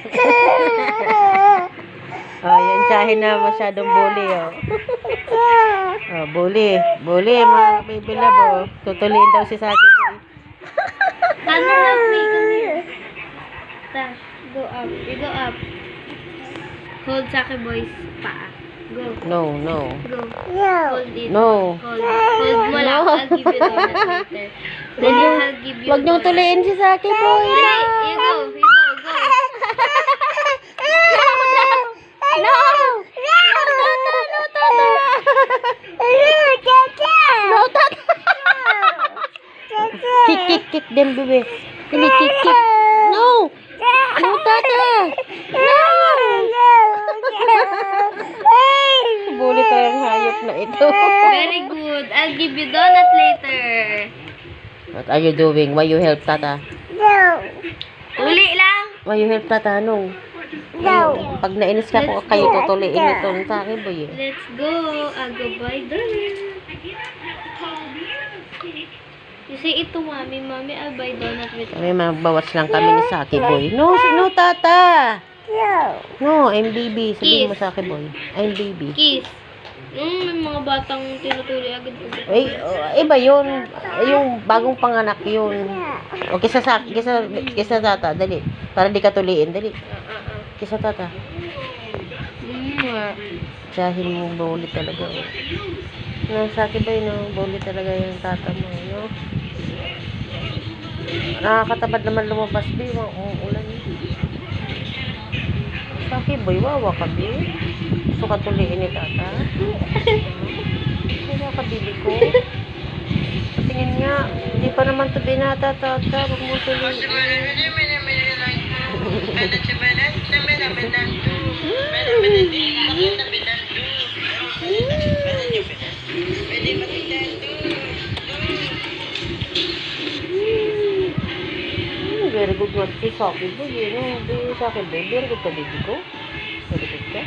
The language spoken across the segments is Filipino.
Oh, yan siyahin na masyadong bully, oh. Oh, bully. Bully, mga baby love, oh. Tutuliin daw si Saki boy. Come here. Ta, go up. You go up. Hold Saki Boy's paa. Go. No, no. Go. Hold it. No. Hold. Hold mo lang. I'll give you donut later. Then I'll give you Huwag niyong tuliin si Saki boy. Dali, you. Go. No! No, tata! No, tata! Kick, them, bebe. Dali, kick, kick. No! No, tata! No! Bully talagang hayop na ito. Very good. I'll give you donut later. What are you doing? Why you help tata? Uli lang. Why you help tata? No. Pag nainis ka po, kayo tutuliin ito ng Saki boy. eh. Let's go. I'll go buy donut. You say it to mommy. Mommy, I'll buy donut with Kami magbawas lang kami ni Saki boy. No, no tata! No, I'm baby. Sabihin mo Saki boy. I'm baby. kiss. Mm, may mga batang tinutuloy agad. Ay, oh, iba yun. Yung bagong panganak yun. O, kisa sa, kisa, kisa tata, dali. Para di ka tuliin, dali. Kisa tata. Tsahin mo, bawli talaga. Oh. No, Saki boy, no, bawli talaga yung tata mo, no? Nakakatabad naman lumabas, di, mga umuulan. Saki boy, wawa ka, di. Gusto ka tuliin ni tata? Kaya ka, bibi ko. Tingin nga, hindi pa naman to binata, tata. Huwag mo tuliin. Bibi ko. Very good ka.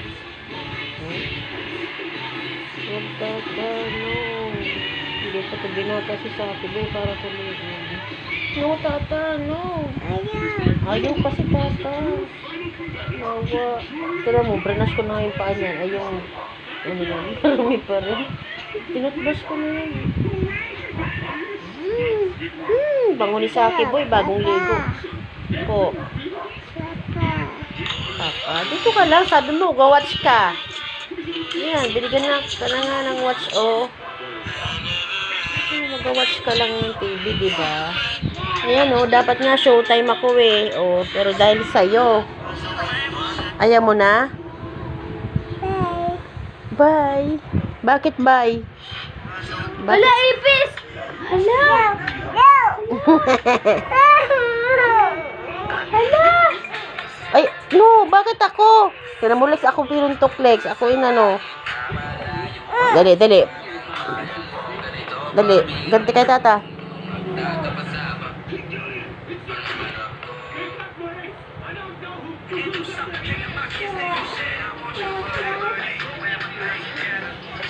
Hmm? Huwag tata, no. Hindi pa to binata si Saki boy para tuliin. No, tata, no. Ayaw kasi tata. Wawa. Tira mo, branas ko na yung paa niyan. Ay, yung, ano yan, marami pa rin. Tinutbrush ko na yan. Hmm, hmm, bango boy, bagong ligo. Po. Papa, dito ka lang, sabi mo, go watch ka. Yan, binigyan na ka na nga ng watch, oh. Hmm, Mag-watch ka lang ng TV, di ba? Ayan, oh, dapat nga showtime ako eh. Oh, pero dahil sa'yo. Ayaw mo na? Bye. Bakit bye? Hala, ipis! Hala! Hala! No, bakit ako? Kinamulex ako pinuntok Lex. Ako yung ano. Dali, dali. Dali, ganti kay tata.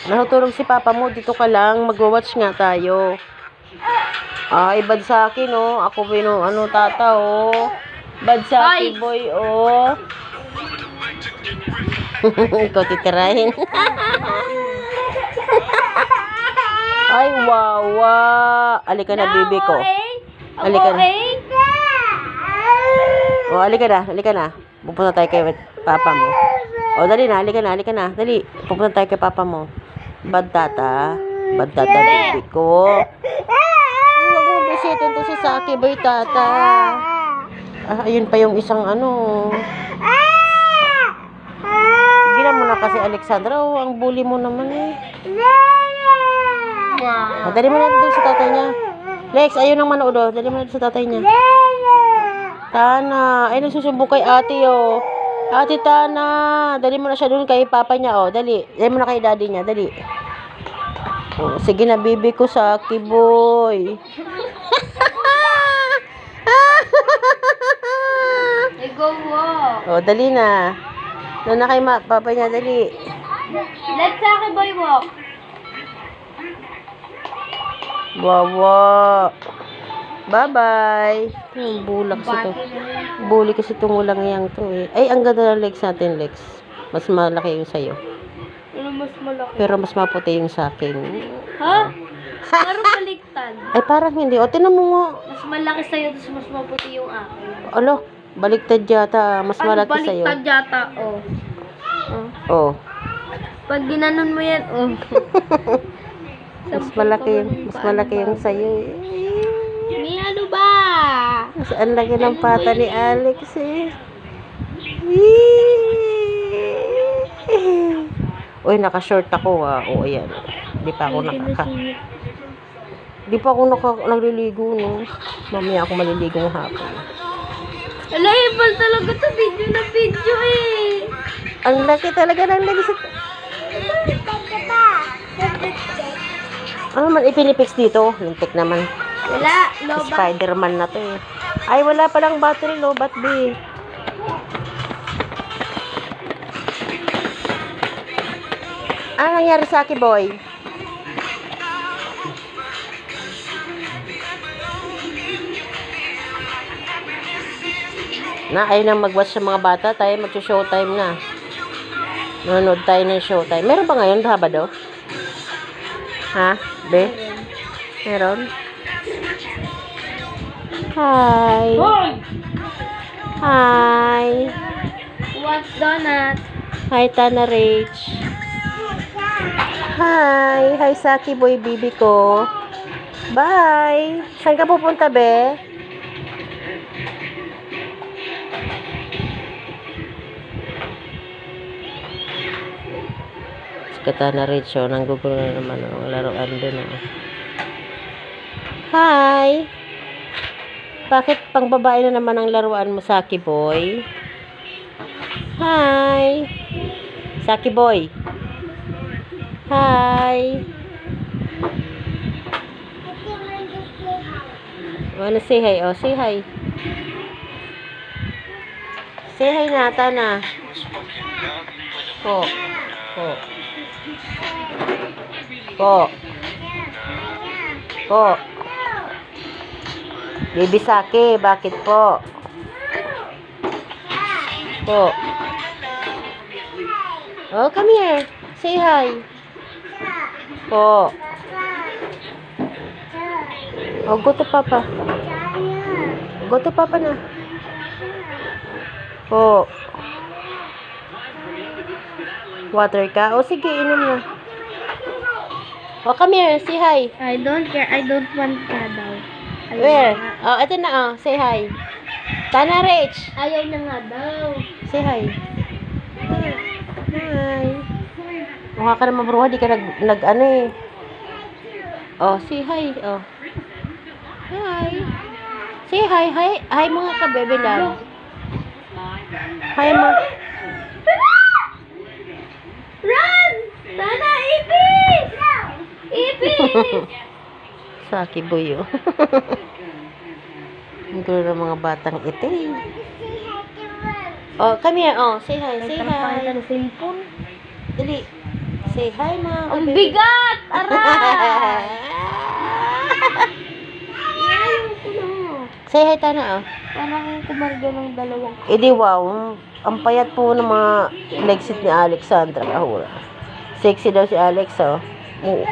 Natutulog si papa mo, dito ka lang, mag-watch nga tayo. Ay, bad sa akin, oh. Ako pino, ano, tata, oh. Bad sa Ay! boy, oh. Ikaw titirahin. Ay, wawa. Alika na, bibi ko. Halika na. O, alika na, alika na. Pupunta tayo kay papa mo. O, dali na, alika na, alika na. Dali, pupunta tayo kay papa mo. Bad tata. Bad tata, bibi ko. Huwag mo bisitin to si Saki, boy, tata. Ah, ayun pa yung isang ano. Gina mo na kasi, Alexandra. Oh, ang bully mo naman eh. Ah, dali mo na doon sa tatay niya. Lex, ayun ang manood oh. Dali mo na doon sa tatay niya. Tana. Ay, nagsusumbong kay ate oh. Ate Tana. Dali mo na siya doon kay papa niya oh. Dali. Dali mo na kay daddy niya. Dali. Oh, sige na, bibi ko sa boy. go walk. oh, dali na. Doon na kay ma papa niya, dali. Let's Saki Boy walk. Wawa. Bye-bye. Hmm, bulak kasi to. Bully kasi itong ulang yang to eh. Ay, ang ganda ng legs natin, Lex. Mas malaki yung sa'yo. Ano mas malaki? Pero mas maputi yung sa akin. Ha? Parang baliktad. Ay, parang hindi. O, tinan mo nga. Mas malaki sa'yo, tapos mas maputi yung akin. Alo, baliktad yata. Mas Ano, malaki sa'yo. baliktad yata, oh. oh. Oh. Pag ginanon mo yan, oh. Mas malaki yung, mas malaki yung sa'yo. eh. May ano ba? Mas ang laki ng pata ni Alex eh. Uy, naka-short ako ah. O, ayan. Di pa ako nakaka... Di pa ako naka, nagliligo, no? Mamaya ako maliligo ng hapon. Ala, ibal talaga to video na video eh. Ang laki talaga ng legs. Ano man ipinipix dito? Lintik naman. Wala, loba. Spider-Man na to eh. Ay, wala palang battery, lobat B. Ano nangyari sa akin, boy? Na, ayaw nang mag-watch sa mga bata. Tayo mag-showtime na. Nanonood tayo ng showtime. Meron ba ngayon, Sabado? Ha? Be? Meron? Hi! Hi! What's donut? Hi, Tana Rach. Hi! Hi, Saki Boy Bibi ko. Bye! Saan ka pupunta, be? Si Tana Rach, oh. Nanggugulo na naman ang laruan doon, oh. Hi! Bakit pang babae na naman ang laruan mo, Saki Boy? Hi. Saki boy. Hi. Wanna say hi? Oh, say hi. Say hi na, Tana. Po. Po. Po. Po. Baby Saki, bakit po? Po. Oh, come here. Say hi. Po. Oh, go to Papa. Go to Papa na. Po. Water ka? O, sige, inom na. Oh, come here. Say hi. I don't care. I don't want ka daw. Ayaw Where? na. Oh, ito na, oh. Say hi. Tana Rich. Ayaw na nga daw. Say hi. Hi. Mukha ka naman bro, di ka nag, nag ano eh. Oh, say hi. Oh. Hi. Say hi. Hi, hi mga kabebe lang. Hi mga. Run! Sana, ipis! Ipis! Saki gulo ng mga batang ito eh. Oh, come here. Oh, say hi. Say hi. ng cellphone. Dali. Say hi mga Ang bigat! Aray! Ayaw ko na. Say hi, Tana, oh. Parang kumarga ng dalawang Eh di wow, ang payat po ng mga legsit ni Alexandra Kahura. Sexy daw si Alex, oh.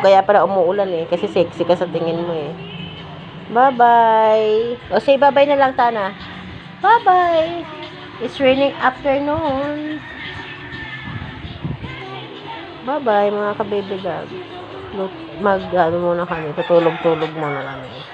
Kaya pala umuulan eh, kasi sexy ka sa tingin mo eh. Bye-bye. O say bye-bye na lang, Tana. Bye-bye. It's raining afternoon. Bye-bye, mga ka-baby dog. Mag, ano muna kami, tutulog-tulog muna kami.